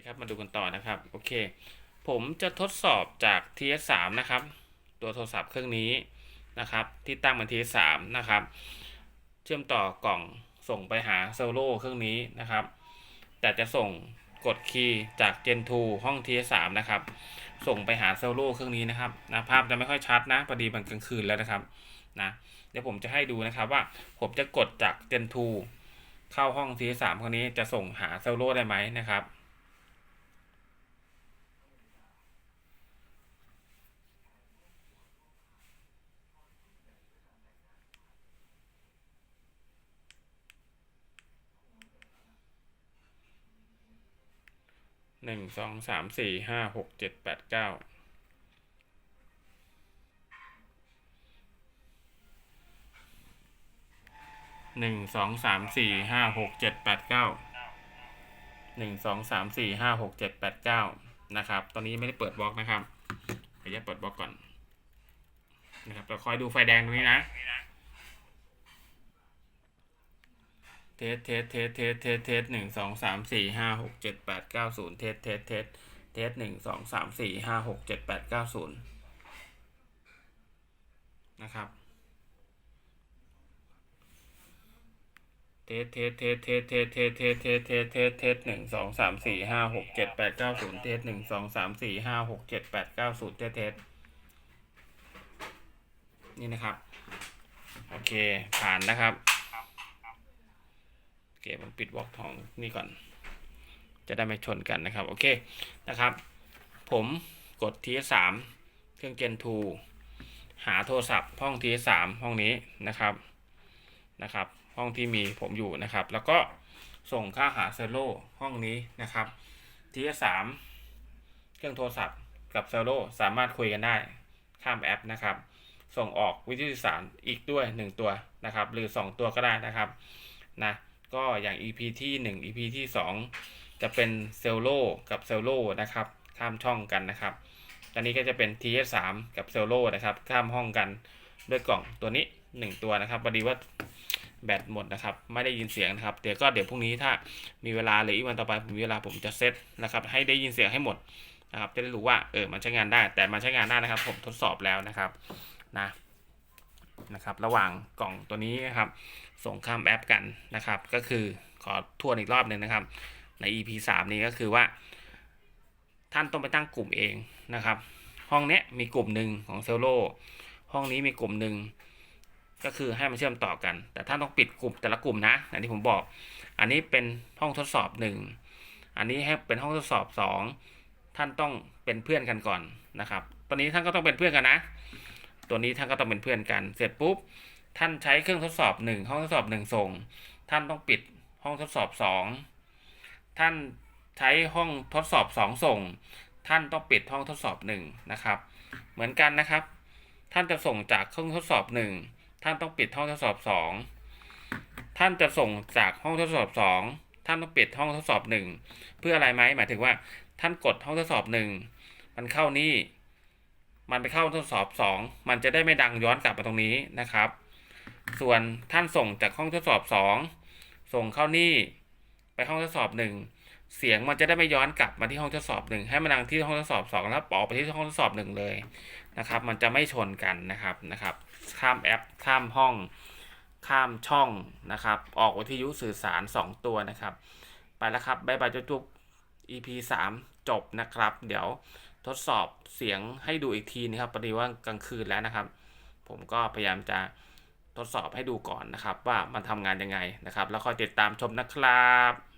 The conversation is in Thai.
ดีครับ มาดูกันต่อนะครับ โอเค ผมจะทดสอบจาก TS3 นะครับ ตัวโทรศัพท์เครื่องนี้นะครับ ที่ตั้งเป็น TS3 นะครับ เชื่อมต่อกล่องส่งไปหาเซลโลเครื่องนี้นะครับ แต่จะส่งกดคีย์จาก Gen 2 ห้อง TS3 นะครับ ส่งไปหาเซลโลเครื่องนี้นะครับนะภาพจะไม่ค่อยชัดนะพอดีมันกลางคืนแล้วนะครับนะเดี๋ยวผมจะให้ดูนะครับว่าผมจะกดจาก Gen 2เข้าห้อง TS3 เครื่องนี้จะส่งหาเซลโลได้ไหมนะครับ หนึ่งสองสามสี่ห้าหกเจ็ดแปดเก้าหนึ่งสองสามสี่ห้าหกเจ็ดแปดเก้าหนึ่งสองสามสี่ห้าหกเจ็ดแปดเก้านะครับ ตอนนี้ไม่ได้เปิดบล็อกนะครับเดี๋ยวจะเปิดบล็อกก่อนนะครับเราคอยดูไฟแดงตรงนี้นะ เทสเทสเทสเทสเทสเทสหนึ่งสองสามสี่ห้าหกเจ็ดแปดเก้าศูนย์เทสเทสเทสเทสหนึ่งสองสามสี่ห้าหกเจ็ดแปดเก้าศูนย์นะครับ เทสเทสเทสเทสเทสเทสเทสเทสเทสเทสเทสหนึ่งสองสามสี่ห้าหกเจ็ดแปดเก้าศูนย์เทสหนึ่งสองสามสี่ห้าหกเจ็ดแปดเก้าศูนย์เทสเทสนี่นะครับ โอเคผ่านนะครับ เคผมปิดบล็อกของนี่ก่อน จะได้ไม่ชนกันนะครับ โอเคนะครับ ผมกด TS3 เครื่อง Gen 2หาโทรศัพท์ห้อง TS3 ห้องนี้นะครับนะครับ ห้องที่มีผมอยู่นะครับ แล้วก็ส่งค่าหาเซลโลห้องนี้นะครับ TS3 เครื่องโทรศัพท์กับเซลโลสามารถคุยกันได้ข้ามแอปนะครับ ส่งออกวิทยุสื่อสารอีกด้วย 1 ตัวนะครับ หรือ 2 ตัวก็ได้นะครับนะ ก็อย่าง EP ที่ 1 EP ที่ 2 จะเป็นเซลโลกับเซลโลนะครับ ข้ามช่องกันนะครับ ตอนนี้ก็จะเป็น TS3 กับเซลโลนะครับ ข้ามห้องกันด้วยกล่องตัวนี้ 1 ตัวนะครับพอดีว่าแบตหมดนะครับ ไม่ได้ยินเสียงนะครับ เดี๋ยวก็เดี๋ยวพรุ่งนี้ถ้ามีเวลาหรืออีกวันต่อไปผมมีเวลาผมจะเซตนะครับ ให้ได้ยินเสียงให้หมดนะครับ จะได้รู้ว่าเออมันใช้งานได้ แต่มันใช้งานได้นะครับ ผมทดสอบแล้วนะครับนะ นะครับ ระหว่างกล่องตัวนี้นะครับ ส่งข้ามแอปกันนะครับ ก็คือขอทวนอีกรอบหนึ่งนะครับ ใน EP 3 นี้ก็คือว่า ท่านต้องไปตั้งกลุ่มเองนะครับ ห้องนี้มีกลุ่มหนึ่งของเซลโลห้องนี้มีกลุ่มหนึ่งก็คือให้มันเชื่อมต่อกัน แต่ท่านต้องปิดกลุ่มแต่ละกลุ่มนะอย่างที่ผมบอก อันนี้เป็นห้องทดสอบหนึ่งอันนี้ให้เป็นห้องทดสอบสองท่านต้องเป็นเพื่อนกันก่อนนะครับ ตอนนี้ท่านก็ต้องเป็นเพื่อนกันนะ ตัวนี้ท่านก็ต้องเป็นเพื่อนกัน เสร็จปุ๊บ ท่านใช้เครื่องทดสอบ 1 ห้องทดสอบ 1 ส่ง ท่านต้องปิดห้องทดสอบ 2 ท่านใช้ห้องทดสอบ 2 ส่ง ท่านต้องปิดห้องทดสอบ 1 นะครับ เหมือนกันนะครับ ท่านจะส่งจากเครื่องทดสอบ 1 ท่านต้องปิดห้องทดสอบ 2 ท่านจะส่งจากห้องทดสอบ 2 ท่านต้องปิดห้องทดสอบ 1 เพื่ออะไรไหมหมายถึงว่าท่านกดห้องทดสอบ 1 มันเข้านี่ มันไปเข้าทดสอบ 2 มันจะได้ไม่ดังย้อนกลับมาตรงนี้นะครับ ส่วนท่านส่งจากห้องทดสอบ 2 ส่งเข้านี่ไปห้องทดสอบ 1 เสียงมันจะได้ไม่ย้อนกลับมาที่ห้องทดสอบ 1 ให้มันดังที่ห้องทดสอบ 2 แล้วออกไปที่ห้องทดสอบ 1 เลยนะครับ มันจะไม่ชนกันนะครับนะครับ ข้ามแอปข้ามห้อง ข้ามช่องนะครับ ออกวิทยุสื่อสาร 2 ตัวนะครับ ไปแล้วครับบ๊ายบายจุ๊บ EP 3 จบนะครับ เดี๋ยว ทดสอบเสียงให้ดูอีกทีนะครับพอดีว่ากลางคืนแล้วนะครับ ผมก็พยายามจะทดสอบให้ดูก่อนนะครับ ว่ามันทำงานยังไงนะครับ แล้วคอยติดตามชมนะครับ